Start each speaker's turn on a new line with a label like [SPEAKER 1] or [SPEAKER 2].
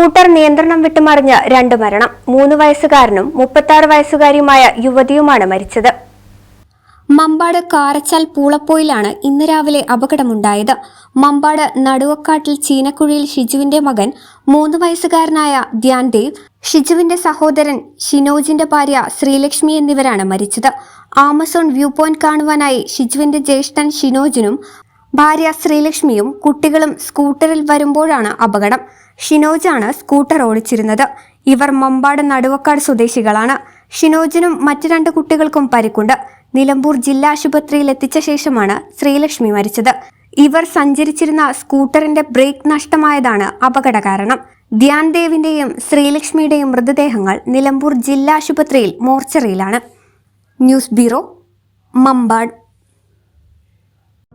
[SPEAKER 1] Scooter നിയന്ത്രണം വിട്ടുമറിഞ്ഞ് രണ്ട് മരണം. മൂന്ന് വയസ്സുകാരനും മുപ്പത്തി വയസ്സുകാരിയുമായ യുവതിയുമാണ് മരിച്ചത്. മമ്പാട് കാരച്ചാൽ പൂളപ്പോയിലാണ് ഇന്ന് രാവിലെ അപകടമുണ്ടായത്. മമ്പാട് നടുവക്കാട്ടിൽ ചീനക്കുഴിയിൽ ഷിജുവിന്റെ മകൻ മൂന്ന് വയസ്സുകാരനായ ധ്യാൻദേവ് ഷിജുവിന്റെ സഹോദരൻ ഷിനോജിന്റെ ഭാര്യ ശ്രീലക്ഷ്മി എന്നിവരാണ് മരിച്ചത്. ആമസോൺ വ്യൂ പോയിന്റ് കാണുവാനായി ഷിജുവിന്റെ ജ്യേഷ്ഠൻ ഷിനോജിനും ഭാര്യ ശ്രീലക്ഷ്മിയും കുട്ടികളും സ്കൂട്ടറിൽ വരുമ്പോഴാണ് അപകടം. ഷിനോജാണ് സ്കൂട്ടർ ഓടിച്ചിരുന്നത്. ഇവർ മമ്പാട് നടുവക്കാട് സ്വദേശികളാണ്. ഷിനോജിനും മറ്റു രണ്ട് കുട്ടികൾക്കും പരിക്കുണ്ട്. നിലമ്പൂർ ജില്ലാ ആശുപത്രിയിൽ എത്തിച്ച ശേഷമാണ് ശ്രീലക്ഷ്മി മരിച്ചത്. ഇവർ സഞ്ചരിച്ചിരുന്ന സ്കൂട്ടറിന്റെ ബ്രേക്ക് നഷ്ടമായതാണ് അപകട കാരണം. ധ്യാൻ ദേവിന്റെയും ശ്രീലക്ഷ്മിയുടെയും മൃതദേഹങ്ങൾ നിലമ്പൂർ ജില്ലാ ആശുപത്രിയിൽ മോർച്ചറിയിലാണ്. News bureau Mambad.